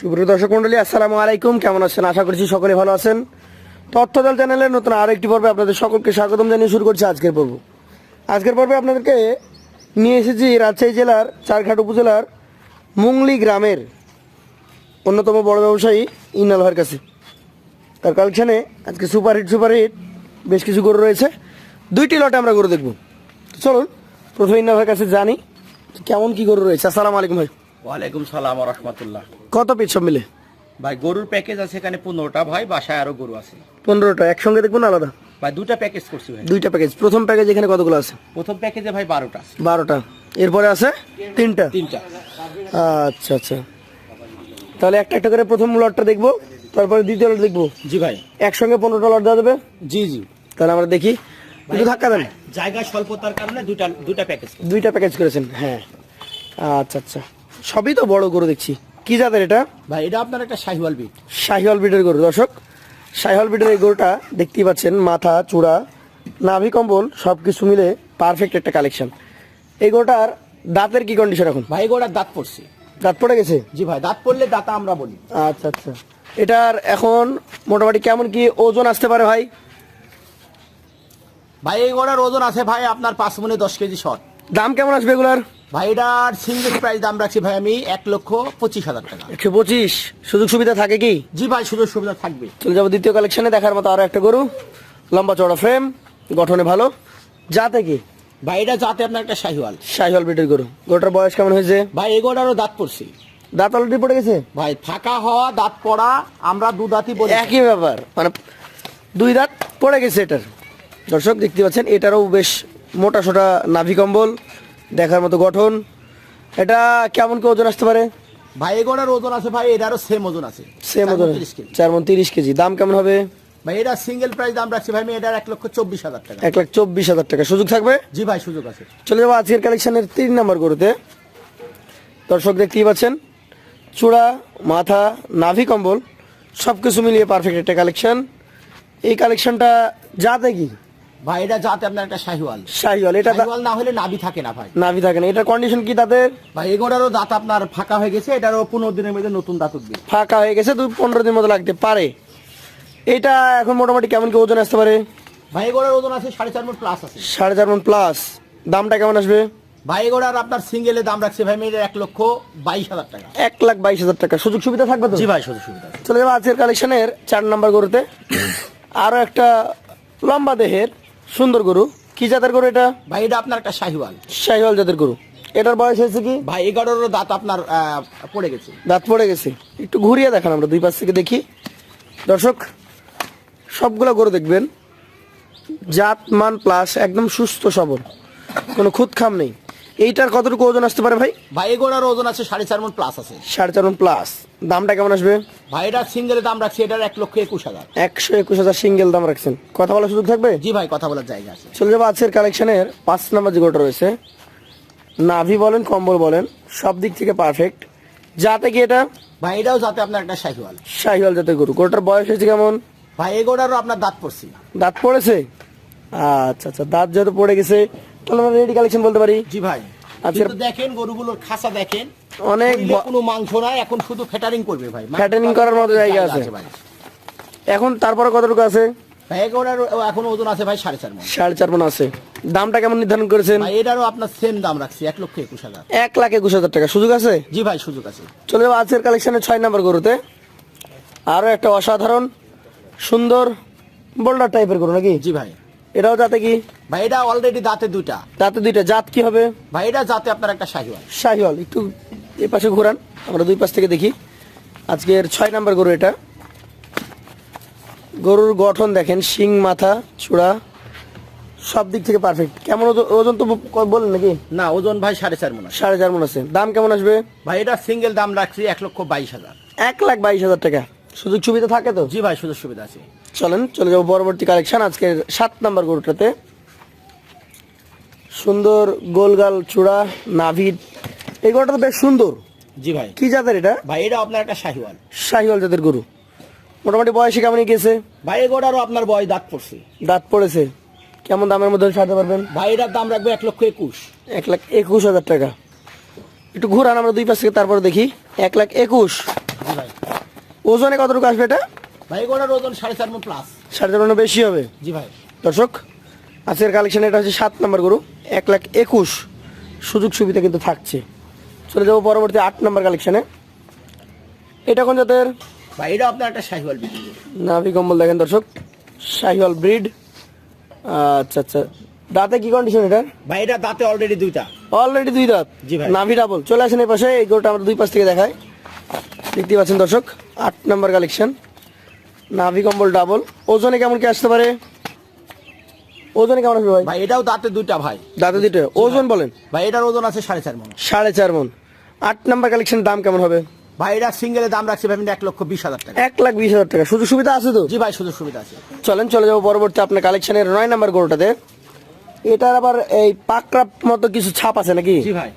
সুপ্রিয় দর্শক মন্ডলী, আসসালামু আলাইকুম। কেমন আছেন? আশা করছি সকলে ভালো আছেন। তথ্যদল চ্যানেলের নতুন আরও একটি পর্বে আপনাদের সকলকে স্বাগতম জানিয়ে শুরু করছি আজকের পর্ব। আজকের পর্বে আপনাদেরকে নিয়ে এসেছি রাজশাহী জেলার চারঘাট উপজেলার মুংলি গ্রামের অন্যতম বড় ব্যবসায়ী ইনাল ভাইয়ের কাছে। তার কালেকশানে আজকে সুপারহিট সুপারহিট বেশ কিছু গরু রয়েছে। দুইটি লটে আমরা গরু দেখব। চলুন, প্রথমে ইনাল ভাইয়ের কাছে জানি কেমন কি গরু রয়েছে। আসসালামু আলাইকুম ভাই। ওয়ালাইকুম সালাম রহমতুল্লাহ। কত পিস সব মিলে? ভাই গরুর প্যাকেজ আছে এখানে পনেরোটা। ভাই বাসায় আরও গরু আছে। পনেরোটা একসঙ্গে দেখব না আলাদা? ভাই দুটা প্যাকেজ করছি ভাই। দুইটা প্যাকেজ প্রথম প্যাকেজ এখানে কতগুলো আছে? প্রথম প্যাকেজে ভাই বারোটা বারোটা। এরপরে আছে তিনটা? তিনটা। আচ্ছা আচ্ছা। তাহলে একটা একটা করে প্রথম লটটা দেখব তারপরে দ্বিতীয় লট দেখব? জি ভাই। একসঙ্গে পনেরোটা লট দেওয়া যাবে জি জি। তাহলে আমরা দেখি। একটু ধাক্কা দেন। জায়গা স্বল্পতার কারণে দুটা দুটা প্যাকেজ দুইটা প্যাকেজ করেছেন হ্যাঁ। আচ্ছা আচ্ছা। সবই তো বড় গরু দেখছি। কি জাতের এটা? ভাই এটা আপনার একটা শাহিওয়াল বিট। শাহিওয়াল বিটের গরু দর্শক। শাহিওয়াল বিটের এই গরুটা দেখতেই পাচ্ছেন মাথা চূড়া নাভি কম্বল সব কিছু মিলে পারফেক্ট একটা কালেকশন এই গরুটার দাঁতের কি কন্ডিশন এখন? ভাই গোড়ার দাঁত পড়ছে। দাঁত পড়ে গেছে? জি ভাই দাঁত পড়লে দাঁতা আমরা বলি। আচ্ছা আচ্ছা। এটার এখন মোটামুটি কেমন কি ওজন আসতে পারে ভাই? ভাই এই গোড়ার ওজন আছে ভাই আপনার পাঁচ মনে দশ কেজি শর্ট। দাম কেমন আসবে এগুলার? ভাই এটার সিঙ্গেল প্রাইস দাম রাখছি ভাই আমি এক লক্ষ পঁচিশ হাজার টাকা। একশো পঁচিশ? সুযোগ সুবিধা থাকে কি? জি ভাই সুযোগ সুবিধা থাকবে। চলে যাব দ্বিতীয় কালেকশনে দেখার মতো আরও একটা গরু। লম্বা চড়া ফ্রেম গঠনে ভালো। যাতে কি? ভাই এটা যাতে আপনার একটা শাহিওয়াল। শাহিওয়াল বিটের গরু। গরুটার বয়স কেমন হয়েছে? ভাই এই গোড়ারও দাঁত পড়ছে। দাঁত অলরেডি পড়ে গেছে? ভাই ফাঁকা হওয়া দাঁত পড়া আমরা দু দাঁতই বলি। একই ব্যাপার। মানে দুই দাঁত পড়ে গেছে এটার। দর্শক দেখতে পাচ্ছেন এটারও বেশ মোটা সোটা নাভি কম্বল। দেখার মতো গঠন। এটা কেমন কি ওজন আসতে পারে? ভাই এগোড়ার ওজন আছে ভাই এটারও সেম ওজন আছে। সেম ওজন। 35 কেজি। চার মন তিরিশ কেজি। দাম কেমন হবে? ভাই এটা সিঙ্গেল প্রাইস দাম রাখছি ভাই এটার এক লক্ষ চব্বিশ হাজার টাকা। এক লাখ চব্বিশ হাজার টাকা। সুযোগ থাকবে? জি ভাই সুযোগ আছে। চলে যাব আজকের কালেকশনের তিন নম্বর গরুতে। দর্শক দেখতেই পাচ্ছেন চূড়া মাথা নাভি কম্বল সব কিছু মিলিয়ে পারফেক্ট একটা কালেকশন এই কালেকশনটা যাতে কি? ভাই এটা যাতে আপনার একটা শাহিওয়াল। শাহিওয়াল এটা শাহিওয়াল না হলে নাভি থাকে না ভাই। নাভি থাকে না। এটার কন্ডিশন কি তাদের? ভাই এগোড়ারও দাঁত আপনার ফাঁকা হয়ে গেছে এটারও পনেরো দিনের মধ্যে নতুন দাঁত উঠবে। ফাঁকা হয়ে গেছে দু পনেরো দিন মতো লাগতে পারে। এটা এখন মোটামুটি কেমন কি ওজন আসতে পারে? ভাই এগোড়ার ওজন আছে সাড়ে চার মন প্লাস আছে। সাড়ে চার মন প্লাস দামটা কেমন আসবে? ভাই এগোড়ার আপনার সিঙ্গেলের দাম রাখছে ভাই এটার এক লক্ষ বাইশ হাজার টাকা। এক লাখ বাইশ হাজার টাকা। সুযোগ সুবিধা থাকবে তো? জি ভাই সুযোগ সুবিধা চলে যাব আজকের কালেকশনের চার নাম্বার গরুতে। আরও একটা লম্বা দেহের সুন্দর গরু। কি জাতের গরু এটা? ভাই এটা আপনার একটা শাহিওয়াল। শাহিওয়াল জাতের গরু। এটার বয়স হয়েছে কি? ভাই এগারোর দাঁত আপনার পড়ে গেছে। দাঁত পড়ে গেছে। একটু ঘুরিয়ে দেখান আমরা দুই পাশ থেকে দেখি। দর্শক সবগুলো গরু দেখবেন। জাত মান প্লাস একদম সুস্থ সবল। কোনো খুদ খাম নেই। এইটার কতটুকু ওজন আসতে পারে ভাই? ভাই এগোড়ার ওজন আছে সাড়ে চার মন প্লাস আছে। সাড়ে চার মণ প্লাস দামটা কেমন আসবে? ভাই এটার সিঙ্গেলের দাম রাখছি এটার এক লক্ষ একুশ হাজার। একশো একুশ হাজার সিঙ্গেল দাম রাখছেন। কথা বলার সুযোগ থাকবে? জি ভাই কথা বলার জায়গা আছে। চলে যাব আজকের কালেকশনের পাঁচ নাম্বার যে গোটা রয়েছে। নাভি বলেন কম্বল বলেন সব দিক থেকে পারফেক্ট যাতে কি এটা? ভাই এটাও যাতে আপনার একটা শাহিওয়াল। শাহিওয়াল জাতের গরু। গরুটার বয়স হয়েছে কেমন? ভাই এগোড়ারও আপনার দাঁত পড়ছি দাঁত পড়েছে? আচ্ছা আচ্ছা দাঁত যেহেতু পড়ে গেছে তাহলে আমরা রেডি কালেকশন বলতে পারি? জি ভাই। কিন্তু দেখেন গরুগুলোর খাসা দেখেন। অনেক কোনো মাংস নাই এখন শুধু ফ্যাটারিং করবে ভাই। Fattening করার মতো জায়গা আছে। ভাই। এখন তারপরে কতটুকু আছে? এখন ওজন আছে ভাই সাড়ে চার মণ সাড়ে চার মন আছে। দামটা কেমন নির্ধারণ করেছেন? ভাই এটারও আপনার সেম দাম রাখছি এক লক্ষ একুশ হাজার। এক লাখ একুশ হাজার টাকা। সুযোগ আছে? জি ভাই সুযোগ আছে। চলে যাব আজকের কালেকশনের ছয় নাম্বার গরুতে। আরও একটা অসাধারণ সুন্দর বোল্ডার টাইপের গরু নাকি? জি ভাই। এটাও যাতে কি? ভাই এটা অলরেডি দাঁতে দুইটা। তাতে দুইটা। জাত কি হবে? ভাই এটা যাতে আপনার একটা শাহিওয়াল। শাহিওয়াল। একটু এই পাশে ঘোরান আমরা দুই পাশ থেকে দেখি। আজকের ছয় নাম্বার গরু এটা। গরুর গঠন দেখেন শিং মাথা চূড়া সব দিক থেকে পারফেক্ট কেমন ওজন- তো বলেন নাকি? না ওজন ভাই সাড়ে চার আছে। সাড়ে চার মন আছে। দাম কেমন আসবে? ভাই এটা সিঙ্গেল দাম রাখছি এক লক্ষ বাইশ হাজার। এক লাখ বাইশ হাজার টাকা। সুযোগ সুবিধা থাকে তো? জি ভাই সুযোগ সুবিধা আছে। চলেন চলে যাব পরবর্তী কালেকশন আজকের সাত নাম্বার গরুটাতে। সুন্দর গোলগাল চূড়া নাভিড এই গরুটা তো বেশ সুন্দর। জি ভাই। কি জাতের এটা? ভাই এটা আপনার একটা শাহিওয়াল। শাহিওয়াল জাতের গরু। মোটামুটি বয়সে কেমন গেছে? ভাই এগোড়ারও আপনার বয় দাঁত পড়ছে। দাঁত পড়েছে। কেমন দামের মধ্যে সারতে পারবেন? ভাই এটার দাম রাখবে এক লক্ষ একুশ। এক লাখ একুশ হাজার টাকা। একটু ঘুরান আমরা দুই পাশ থেকে তারপরে দেখি। এক লাখ একুশ। ভাই। ওজনে কতটুকু আসবে এটা? ভাই এগুলোর ওজন সাড়ে চার মন প্লাস সাড়ে চার মণ বেশি হবে? জি ভাই। দর্শক আজকের কালেকশন এটা হচ্ছে সাত নম্বর গরু এক লাখ একুশ। সুযোগ সুবিধা কিন্তু থাকছে। চলে যাব পরবর্তী আট নম্বর কালেকশনে এটা কোন জাতের? ভাই এটা আপনার একটা শাহিওয়াল করব। নাভি কম্বল দেখেন দর্শক শাহিওয়াল ব্রিড আচ্ছা আচ্ছা। দাঁতে কি কন্ডিশন এটা ভাই এটা দাঁতে অলরেডি দুইটা। অলরেডি দুই দাঁত? জি ভাই। নাভি ডাবল চলে আসেন এই পাশে এই গরুটা আমরা দুই পাশ থেকে দেখাই দেখতে পাচ্ছেন দর্শক আট নম্বর কালেকশন নাভি কম্বল ডাবল ওজনে কেমন কি আসতে পারে? ওজনে কেমন আসবে ভাই? ভাই এটাও দাঁতে দুইটা ভাই। দাঁতে দুইটা। ওজন বলেন। ভাই এটার ওজন আছে সাড়ে চার মন। সাড়ে চার মন। আট নাম্বার কালেকশন দাম কেমন হবে? ভাই এটা সিঙ্গেলের দাম রাখছি ভাই আমি এক লক্ষ বিশ হাজার টাকা। এক লাখ বিশ হাজার টাকা। সুযোগ সুবিধা আছে তো? জি ভাই সুযোগ সুবিধা আছে। চলেন চলে যাব পরবর্তী আপনার কালেকশনের নয় নাম্বার গরুটাতে। এটার আবার এই পাকড়া মতো কিছু ছাপ আছে নাকি? জি ভাই।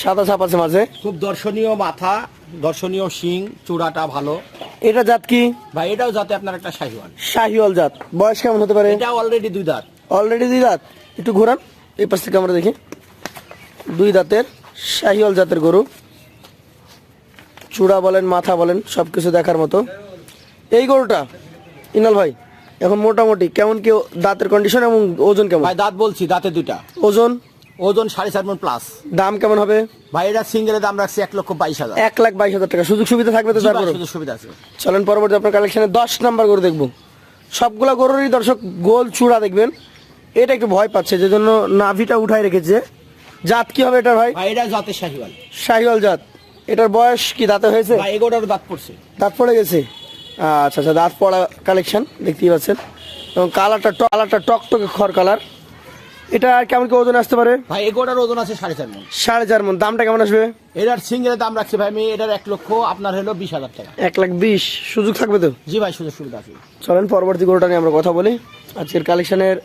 সাদা ছাপ আছে মাঝে। খুব দর্শনীয় মাথা দর্শনীয় শিং চূড়াটা ভালো। এটা জাত কি? ভাই এটাও জাতে আপনার একটা শাহিওয়াল। শাহিওয়াল জাত। বয়স কেমন হতে পারে? এটা অলরেডি দুই দাঁত। অলরেডি দুই দাঁত? একটু ঘোরান এই পাশ থেকে আমরা দেখি। দুই দাঁতের শাহিওয়াল জাতের গরু। চূড়া বলেন মাথা বলেন সব কিছু দেখার মতো। এই গরুটা ইনাল ভাই এখন মোটামুটি কেমন কি দাঁতের কন্ডিশন এবং ওজন কেমন? ভাই দাঁত বলছি দাঁতে দুইটা। ওজন? ওজন সাড়ে চার মন প্লাস দাম কেমন হবে? ভাই এটা সিঙ্গেলের দাম রাখছি এক লক্ষ বাইশ হাজার। এক লাখ বাইশ হাজার টাকা। সুযোগ সুবিধা থাকবে তো তারপরে সুযোগ সুবিধা আছে। চলেন পরবর্তী আপনার কালেকশনে দশ নাম্বার গরু দেখব। সবগুলা গরুরই দর্শক গোল চূড়া দেখবেন। এটা একটু ভয় পাচ্ছে যে জন্য নাভিটা উঠাই রেখেছে। জাত কি হবে এটা ভাই? ভাই এটা যাতে শাহিওয়াল। শাহিওয়াল জাত। এটার বয়স কি দাঁতে হয়েছে? ভাই এগোটারও দাঁত পড়ছে। দাঁত পড়ে গেছে? আচ্ছা আচ্ছা দাঁত পড়া কালেকশন দেখতেই পাচ্ছেন। এবং কালারটা টক কালারটা টকটকে খড় কালার এটা কেমন কি ওজন আসতে পারে? ভাই এগোটার ওজন আছে সাড়ে চার মন। সাড়ে চার মন। দামটা কেমন আসবে? এটার সিঙ্গেলের দাম রাখছি ভাই আমি এটার এক লক্ষ আপনার হলো বিশ হাজার টাকা। এক লাখ বিশ। সুযোগ থাকবে তো? জি ভাই সুযোগ সুবিধা আছে। চলেন পরবর্তী গরুটা নিয়ে আমরা কথা বলি। আজকের কালেকশনের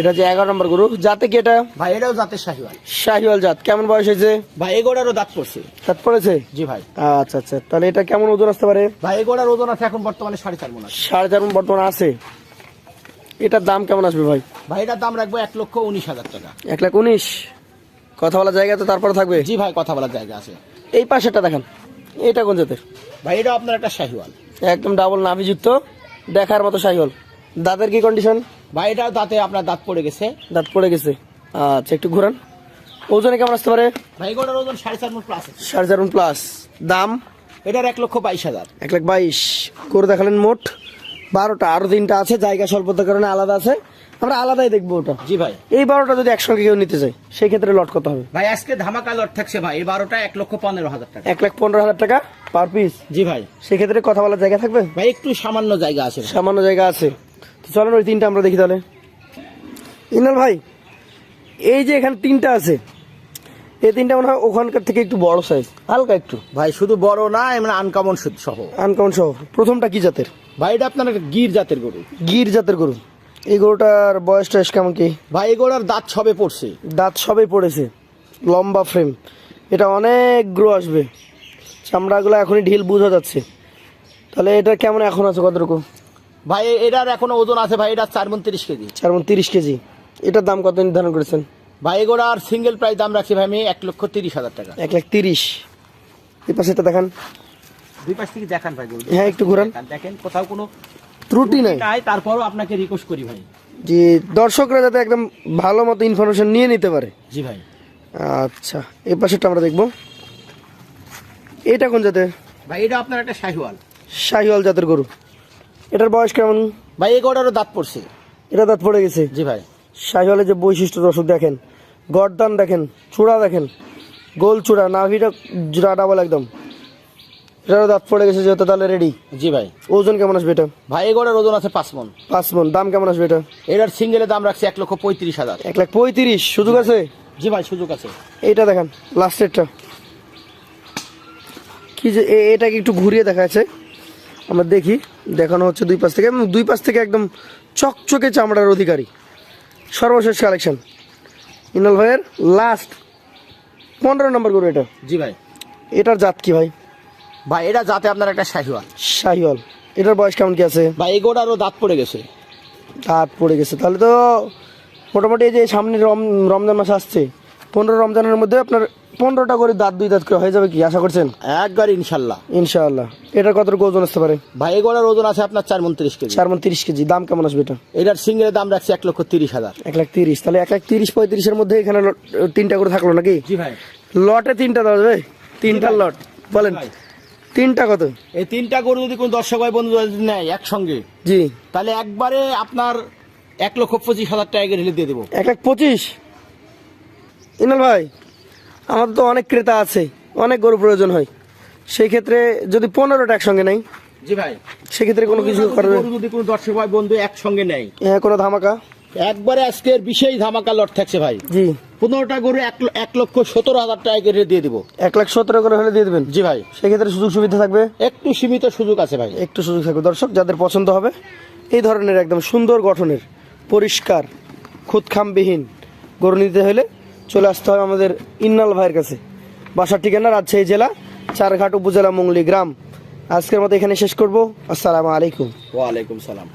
এটা যে এগারো নম্বর গরু। যাতে কি এটা? ভাই এটাও জাতের শাহিওয়াল। শাহিওয়াল জাত। কেমন বয়স হয়েছে? ভাই এগোটারও দাঁত পড়ছে। দাঁত পড়েছে? জি ভাই। আচ্ছা আচ্ছা। তাহলে এটা কেমন ওজন আসতে পারে? ভাই এগোটার ওজন আছে এখন বর্তমানে সাড়ে চার মন সাড়ে চার মণ বর্তমানে আছে। এটার দাম কেমন আসবে ভাই? ভাই এটার দাম রাখব এক লক্ষ উনিশ হাজার টাকা। এক লাখ উনিশ? কথা বলার জায়গা তো তারপরে থাকবে? জি ভাই কথা বলার জায়গা আছে। এই পাশেরটা দেখেন। এটা কোন জাতের? ভাই এটা আপনার একটা শাহিওয়াল। একদম ডাবল নাভিযুক্ত দেখার মতো শাহিওয়াল। দাঁতের কি কন্ডিশন ভাই এটা দাঁতে আপনার দাঁত পড়ে গেছে। দাঁত পড়ে গেছে। আচ্ছা একটু ঘুরান। ওজনে কেমন আসতে পারে? ভাই এগোটার ওজন সাড়ে চার মন প্লাস সাড়ে চার মণ প্লাস দাম? এটার এক লক্ষ বাইশ হাজার। এক লাখ বাইশ। করে দেখালেন মোট বারোটা আরও তিনটা আছে জায়গা স্বল্পতার কারণে আলাদা আছে। আমরা আলাদাই দেখব ওটা। জি ভাই। এই বারোটা যদি একসঙ্গে কেউ নিতে চাই সেই ক্ষেত্রে লট কত হবে। ভাই আজকে ধামাকা লট থাকছে ভাই। এই বারোটা এক লক্ষ পনেরো হাজার টাকা। এক লাখ পনেরো হাজার টাকা পার পিস জি ভাই। সেক্ষেত্রে কথা বলার জায়গা থাকবে? ভাই একটু সামান্য জায়গা আছে সামান্য জায়গা আছে। তো চলেন ওই তিনটা আমরা দেখি তাহলে। ইনাল ভাই এই যে এখানে তিনটা আছে এই তিনটা মনে হয় ওখানকার থেকে একটু বড় সাইজ হালকা একটু। ভাই শুধু বড় না এমন আনকমন সহ। আনকমন সহ। প্রথমটা কি জাতের? ভাই এটা আপনার একটা গির জাতের গরু। গির জাতের গরু। এই গরুটার বয়স টয়স কেমন কি? ভাই এগুলোর দাঁত সবে পড়ছে। দাঁত সবে পড়েছে। লম্বা ফ্রেম এটা অনেক গ্রো আসবে। চামড়াগুলো এখনই ঢিল বোঝা যাচ্ছে। তাহলে এটা কেমন এখন আছে কতটুকু? ভাই এটার এখনও ওজন আছে ভাই এটা চার মন তিরিশ কেজি। চার মণ তিরিশ কেজি। এটার দাম কত নির্ধারণ করেছেন? ভাই এগুলোর সিঙ্গেল প্রাইস দাম রাখছি ভাই আমি এক লক্ষ তিরিশ হাজার টাকা। এক লাখ তিরিশ। এই পাশে দেখান। দুই পাশ থেকে দেখান ভাই হ্যাঁ, একটু ঘোরান। দেখেন কোথাও কোনো ত্রুটি নাই। তারপরও আপনাকে রিকোয়েস্ট করি ভাই। যে দর্শকরা যাতে একদম ভালো মতো ইনফরমেশন নিয়ে নিতে পারে। জি ভাই। আচ্ছা এই পাশেরটা আমরা দেখব। এটা কোন জাতের? ভাই এটা আপনার একটা শাহিওয়াল। শাহিওয়াল জাতের গরু। এটার বয়স কেমন? ভাই এগুলোরও দাঁত পড়ছে। এটা দাঁত পড়ে গেছে? জি ভাই। শাহিওয়ালের যে বৈশিষ্ট্য দর্শক দেখেন গরদান দেখেন চূড়া দেখেন গোল চূড়া নাভিটা জোড়া ডাবল একদম। এটারও দাঁত পড়ে গেছে যেহেতু তাহলে রেডি জি ভাই। ওজন কেমন আসবে এটা? ভাই এগুলোর ওজন আছে পাঁচ মন। পাঁচ মন দাম কেমন আসবে এটা? এটার সিঙ্গেলের দাম রাখছি এক লক্ষ পঁয়ত্রিশ হাজার। এক লাখ পঁয়ত্রিশ সুযোগ আছে? জি ভাই সুযোগ আছে। এইটা দেখেন লাস্টেরটা কি যে এটাকে একটু ঘুরিয়ে দেখা যাচ্ছে। আমরা দেখি দেখানো হচ্ছে দুই পাশ থেকে দুই পাশ থেকে একদম চকচকে চামড়ার অধিকারী। সর্বশেষ কালেকশন ইনাল ভাইয়ের লাস্ট পনেরো নম্বর গরু এটা। জি ভাই। এটার জাত কি ভাই? ভাই এটা জাতে আপনার একটা শাহিওয়াল। শাহিওয়াল। এটার বয়স কেমন কি আছে? ভাই এগোটারও দাঁত পড়ে গেছে। দাঁত পড়ে গেছে। তাহলে তো মোটামুটি এই যে সামনে রম রমজান মাস আসছে পনেরো রমজানের মধ্যে আপনার পনেরোটা করে দাঁত দুই দাঁত করে হয়ে যাবে কি? আশা করছেন? একবার ইনশাল্লাহ। ইনশাল্লাহ এটার কত ওজন আসতে পারে? ভাই এগুলোর ওজন আছে আপনার চার মন তিরিশ কেজি। চার মন তিরিশ কেজি। দাম কেমন আসবে এটা? এটার সিঙ্গেলের দাম রাখছে এক লক্ষ তিরিশ হাজার। এক লাখ তিরিশ। তাহলে এক লাখ তিরিশ পঁয়ত্রিশের মধ্যে এখানে তিনটা করে থাকল নাকি? জি ভাই। লটে তিনটা দেওয়া যাবে? তিনটা লট। বলেন। তিনটা কত? এই তিনটা গরু যদি কোনো দর্শক ভাই বন্ধু নেয় একসঙ্গে জি। তাহলে একবারে আপনার এক লক্ষ পঁচিশ হাজার টাকা দিয়ে দেবো। এক লাখ পঁচিশ? ইনাল ভাই আমাদের তো অনেক ক্রেতা আছে অনেক গরু প্রয়োজন হয়। সেই ক্ষেত্রে যদি পনেরোটা একসঙ্গে নেই জি ভাই। সেক্ষেত্রে কোনো কিছু করবে যদি কোনো দর্শক ভাই বন্ধু একসঙ্গে নেয়। হ্যাঁ কোনো ধামাকা? একবারে আজকের বিশেষ ধামাকা লট থাকছে ভাই। জি। পনেরোটা গরু এক লক্ষ সতেরো হাজার টাকা কেটে দিয়ে দিব। এক লাখ সতেরো করে হলে দিয়ে দেবেন? জি ভাই। সেক্ষেত্রে সুযোগ সুবিধা থাকবে? একটু সীমিত সুযোগ আছে ভাই। একটু সুযোগ থাকবে। দর্শক যাদের পছন্দ হবে এই ধরনের একদম সুন্দর গঠনের পরিষ্কার খুদখামবিহীন গরু নিতে হলে চলে আসতে হয় আমাদের ইন্নাল ভাইয়ের কাছে। বাসার ঠিকানা রাজশাহী জেলা, চারঘাট উপজেলা মঙ্গলি গ্রাম। আজকের মতো এখানে শেষ করব। আসসালামু আলাইকুম। ওয়ালাইকুম সালাম।